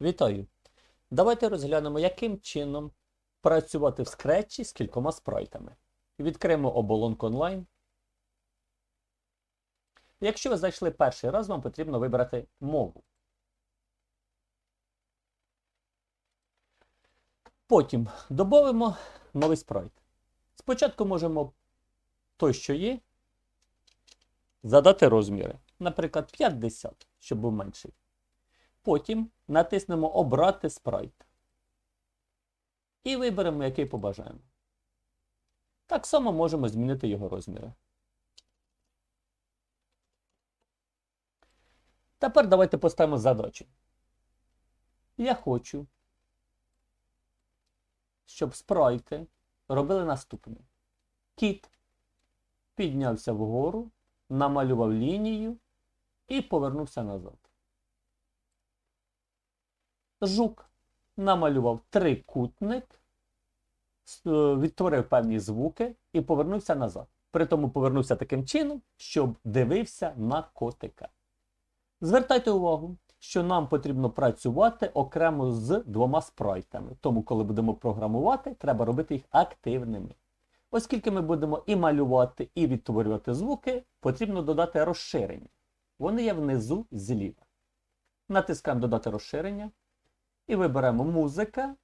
Вітаю! Давайте розглянемо, яким чином працювати в скретчі з кількома спрайтами. Відкриємо оболонку онлайн. Якщо ви зайшли перший раз, вам потрібно вибрати мову. Потім додамо новий спрайт. Спочатку можемо той, що є, задати розміри. Наприклад, 50, щоб був менший. Потім натиснемо Обрати спрайт. І виберемо, який побажаємо. Так само можемо змінити його розміри. Тепер давайте поставимо задачу. Я хочу, щоб спрайти робили наступне. Кіт піднявся вгору, намалював лінію і повернувся назад. Жук намалював трикутник, е, відтворив певні звуки і повернувся назад. Притому повернувся таким чином, щоб дивився на котика. Звертайте увагу, що нам потрібно працювати окремо з двома спрайтами. Тому, коли будемо програмувати, треба робити їх активними. Оскільки ми будемо і малювати, і відтворювати звуки, потрібно додати розширення. Вони є внизу зліва. Натискаємо додати розширення. І виберемо музика.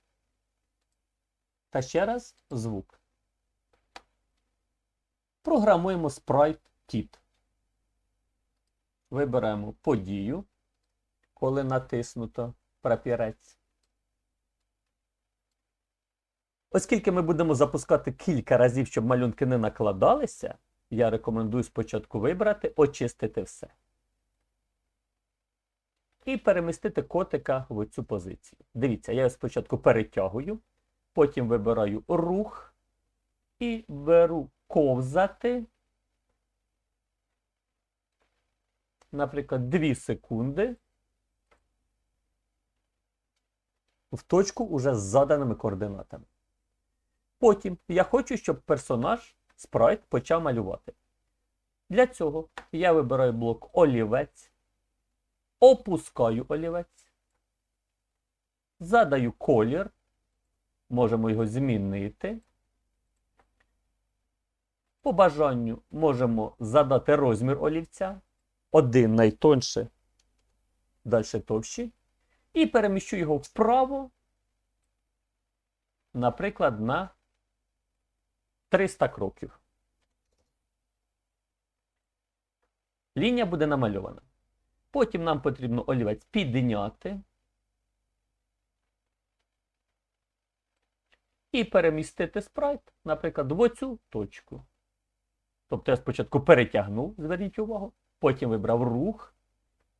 Та ще раз звук. Програмуємо спрайт кіт. Виберемо подію, коли натиснуто прапірець. Оскільки ми будемо запускати кілька разів, щоб малюнки не накладалися, я рекомендую спочатку вибрати, очистити все. І перемістити котика в цю позицію. Дивіться, я його спочатку перетягую, потім вибираю рух і беру ковзати. Наприклад, 2 секунди. В точку уже з заданими координатами. Потім я хочу, щоб персонаж спрайт почав малювати. Для цього я вибираю блок олівець, опускаю олівець, задаю колір, можемо його змінити. По бажанню можемо задати розмір олівця. Один найтонше, далі товщі. І переміщу його вправо, наприклад, на 300 кроків. Лінія буде намальована. Потім нам потрібно олівець підняти і перемістити спрайт, наприклад, в оцю точку. Тобто я спочатку перетягнув, зверніть увагу, потім вибрав рух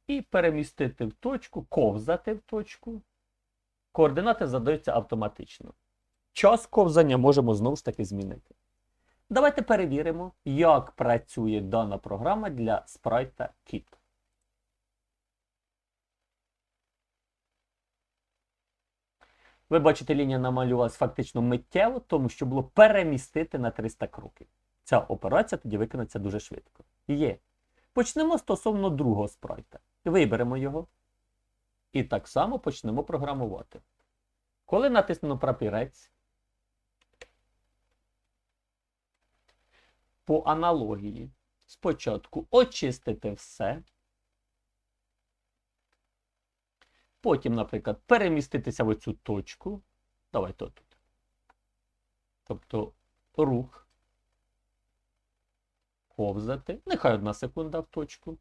і перемістити в точку, ковзати в точку. Координати задаються автоматично. Час ковзання можемо знову ж таки змінити. Давайте перевіримо, як працює дана програма для спрайта Kit. Ви бачите, лінія намалювалась фактично миттєво, тому що було перемістити на 300 кроків. Ця операція тоді виконується дуже швидко. Є. Почнемо стосовно другого спрайта. Виберемо його. І так само почнемо програмувати. Коли натиснемо прапірець, по аналогії спочатку очистити все. Потім, наприклад, переміститися в оцю точку. Давайте тут. Тобто рух. Ковзати. Нехай одна секунда в точку.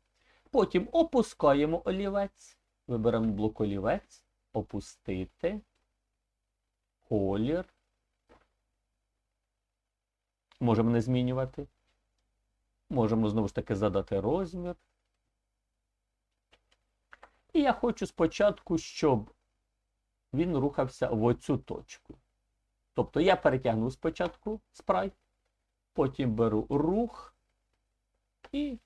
Потім опускаємо олівець. Виберемо блок олівець. Опустити. Колір. Можемо не змінювати. Можемо знову ж таки задати розмір. І я хочу спочатку, щоб він рухався в оцю точку. Тобто я перетягну спочатку спрайт, потім беру рух і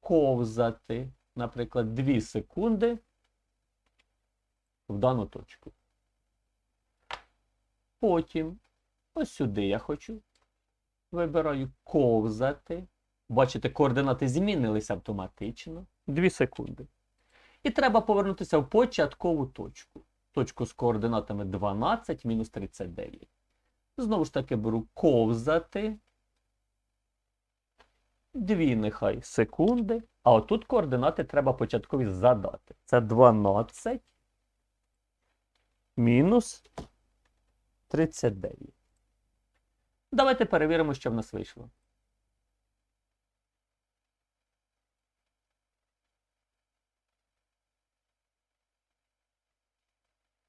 ковзати, наприклад, 2 секунди в дану точку. Потім ось сюди я хочу. Вибираю ковзати. Бачите, координати змінилися автоматично. 2 секунди. І треба повернутися в початкову точку. точку з координатами 12 мінус 39. Знову ж таки беру ковзати. Дві нехай секунди. А отут координати треба початкові задати. Це 12 мінус 39. Давайте перевіримо, що в нас вийшло.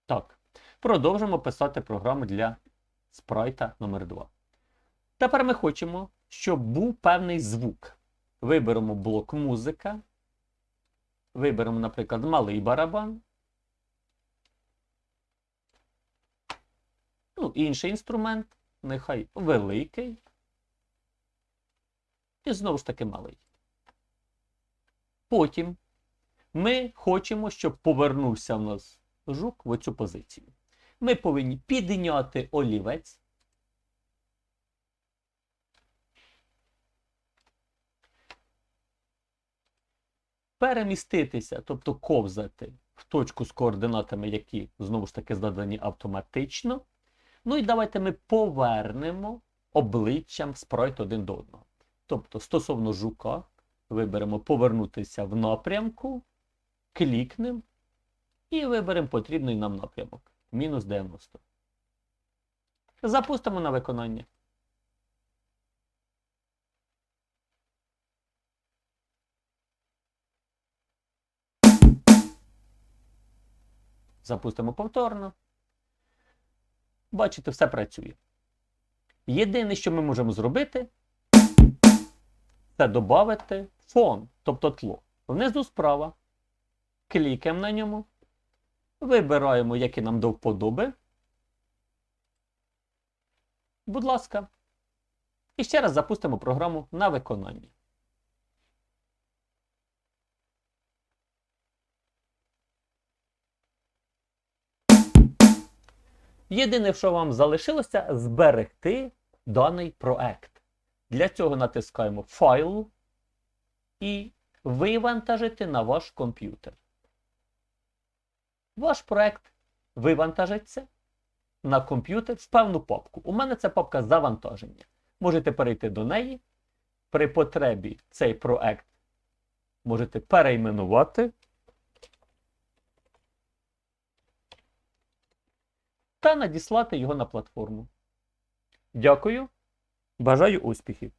Так, продовжимо писати програму для спрайта номер 2 Тепер ми хочемо, щоб був певний звук. Виберемо блок музика. Виберемо, наприклад, малий барабан. Ну, інший інструмент, нехай великий. І знову ж таки малий. Потім ми хочемо, щоб повернувся в нас жук в оцю позицію. Ми повинні підняти олівець. Переміститися, тобто ковзати в точку з координатами, які знову ж таки задані автоматично. Ну і давайте ми повернемо обличчям спрайт один до одного. Тобто, стосовно жука, виберемо повернутися в напрямку, клікнемо і виберемо потрібний нам напрямок. Мінус 90. Запустимо на виконання. Запустимо повторно. Бачите, все працює. Єдине, що ми можемо зробити, це додати фон, тобто тло. Внизу справа. Клікаємо на ньому. Вибираємо, які нам до вподоби. Будь ласка. І ще раз запустимо програму на виконання. Єдине, що вам залишилося, зберегти даний проект. Для цього натискаємо Файл і вивантажити на ваш комп'ютер. Ваш проект вивантажиться на комп'ютер в певну папку. У мене це папка завантаження. Можете перейти до неї. При потребі цей проект можете перейменувати. Та надіслати його на платформу. Дякую. Бажаю успіхів!